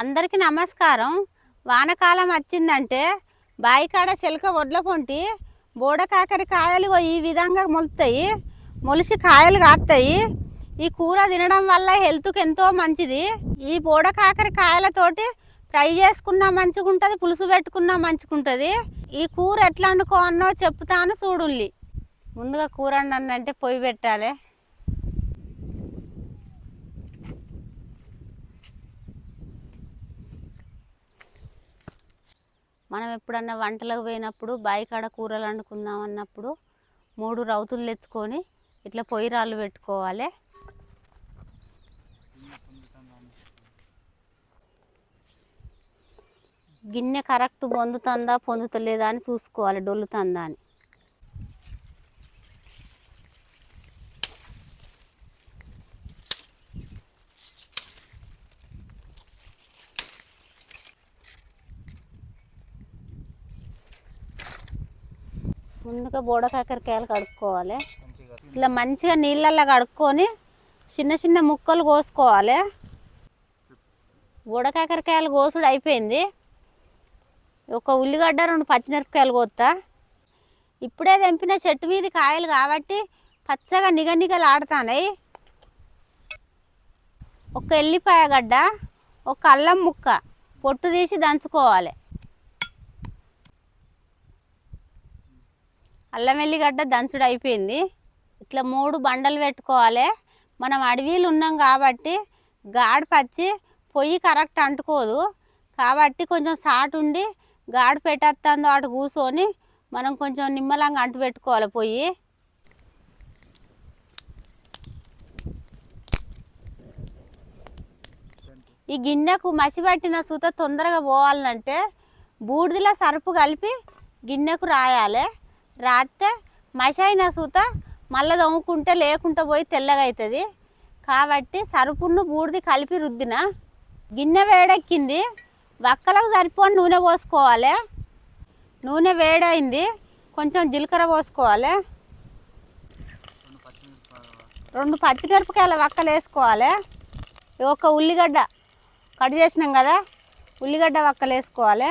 అందరికీ నమస్కారం. వానకాలం వచ్చిందంటే బాయికాడ చిలక ఒడ్ల పొంటి బోడ కాకర కాయలు ఈ విధంగా మొలుతాయి. మొలిసి కాయలు కాస్తాయి. ఈ కూర తినడం వల్ల హెల్త్కి ఎంతో మంచిది. ఈ బోడ కాకర కాయలతోటి ఫ్రై చేసుకున్నా మంచిగా ఉంటుంది పులుసు పెట్టుకున్నా మంచిగా ఉంటుంది ఈ కూర ఎట్లా వండుకోవన్నో చెప్తాను చూడుల్లి. ముందుగా కూర వండండి అంటే పొయ్యి పెట్టాలి. మనం ఎప్పుడన్నా వంటలకు పోయినప్పుడు బాయికాడ కూరలు వండుకుందాం అన్నప్పుడు మూడు రౌతులు తెచ్చుకొని ఇట్లా పొయ్యి రాళ్ళు పెట్టుకోవాలి. గిన్నె కరెక్ట్ పొందుతుందా పొందుతలేదా అని చూసుకోవాలి డొల్లుతుందా అని. ముందుగా బోడ కాకరకాయలు కడుక్కోవాలి. ఇట్లా మంచిగా నీళ్ళల్లో కడుక్కొని చిన్న చిన్న ముక్కలు కోసుకోవాలి. బోడ కాకరకాయలు కోసుడు అయిపోయింది. ఒక ఉల్లిగడ్డ రెండు పచ్చిమిరపకాయలు కోస్తా ఇప్పుడే తెంపిన చెట్టు మీద కాయలు కాబట్టి పచ్చగా నిగ నిగలు ఒక ఎల్లిపాయ గడ్డ ఒక అల్లం ముక్క పొట్టు తీసి దంచుకోవాలి. అల్లం వెల్లిగడ్డ దంచుడు అయిపోయింది. ఇట్లా మూడు బండలు పెట్టుకోవాలి. మనం అడవిలు ఉన్నాం కాబట్టి గాడి పచ్చి పొయ్యి కరెక్ట్ అంటుకోదు. కాబట్టి కొంచెం సాటు ఉండి గాడి పెట్టేస్తుందో అటు కూర్చొని మనం కొంచెం నిమ్మలంగా అంటు పెట్టుకోవాలి పొయ్యి. ఈ గిన్నెకు మసి పట్టిన సూత తొందరగా పోవాలంటే బూడిదలో సరుపు కలిపి గిన్నెకు రాయాలి. రాస్తే మసి సూత మళ్ళీ దమ్ముకుంటే లేకుండా పోయి తెల్లగా అవుతుంది కాబట్టి సరుపును బూడిది కలిపి రుద్దిన గిన్నె వేడెక్కింది. వక్కలకు సరిపోని నూనె పోసుకోవాలి. నూనె వేడైంది. కొంచెం జీలకర్ర పోసుకోవాలి. రెండు పచ్చిమిరపకాయల వక్కలు వేసుకోవాలి. ఒక ఉల్లిగడ్డ కట్ చేసినాం కదా ఉల్లిగడ్డ వక్కలు వేసుకోవాలి.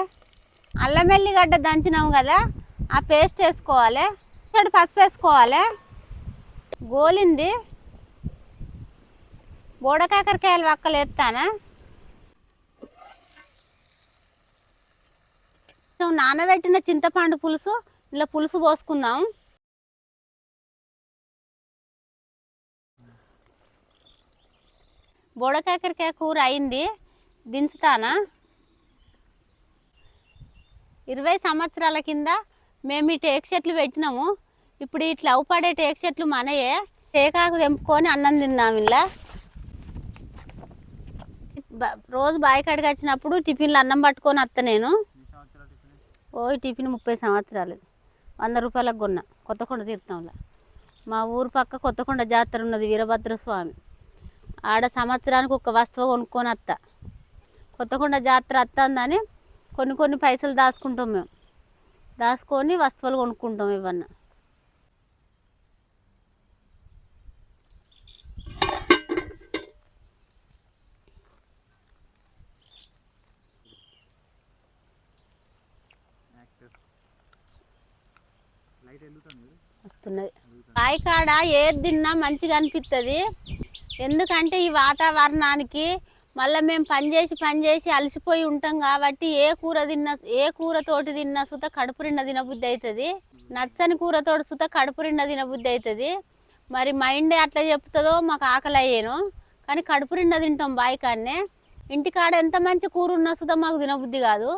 అల్లం వెల్లిగడ్డ దంచినాం కదా ఆ పేస్ట్ వేసుకోవాలి. ఇక్కడ పసుపు వేసుకోవాలి. గోలింది. బోడకాకరకాయలు వక్కలు ఎత్తానా సో నానబెట్టిన చింతపండు పులుసు ఇలా పులుసు పోసుకుందాం. బోడకాకరకాయ కూర అయింది. దించుతానా? ఇరవై సంవత్సరాల కింద మేము ఈ టేక్ చెట్లు పెట్టినాము. ఇప్పుడు ఇట్లా అవుపడే టేక్ చెట్లు మనయే. టేకాకు తెంపుకొని అన్నం తిన్నాము ఇలా. రోజు బాయికాడికి వచ్చినప్పుడు టిఫిన్లు అన్నం పట్టుకొని వస్తా నేను. ఓ టిఫిన్ ముప్పై సంవత్సరాలు. వంద రూపాయలకు కొన్నా. కొత్తకొండ తీర్థంలో మా ఊరు పక్క కొత్తకొండ జాతర ఉన్నది వీరభద్ర స్వామి ఆడ సంవత్సరానికి ఒక వస్తువు కొనుక్కొని వస్త కొత్తకొండ జాతర వస్తుందని కొన్ని కొన్ని పైసలు దాచుకుంటాం మేము. దాచుకొని వస్తువులు కొనుక్కుంటాం ఇవన్నీ. వస్తున్నది. కాయకాడ ఏది తిన్నా మంచిగా అనిపిస్తుంది ఎందుకంటే ఈ వాతావరణానికి మళ్ళీ మేము పని చేసి పని చేసి అలసిపోయి ఉంటాం కాబట్టి ఏ కూర తిన్నా ఏ కూరతోటి తిన్నా సుత కడుపు నిండా తినబుద్ధి అవుతుంది నచ్చని కూరతోటి సుత కడుపు నిండా తినబుద్ధి అవుతుంది మరి మైండ్ అట్లా చెప్తుందో మాకు ఆకలి అయ్యాను. కానీ కడుపు నిండా తింటాం బాయికాన్నే ఇంటికాడ ఎంత మంచి కూర ఉన్నా సుత మాకు తినబుద్ధి కాదు.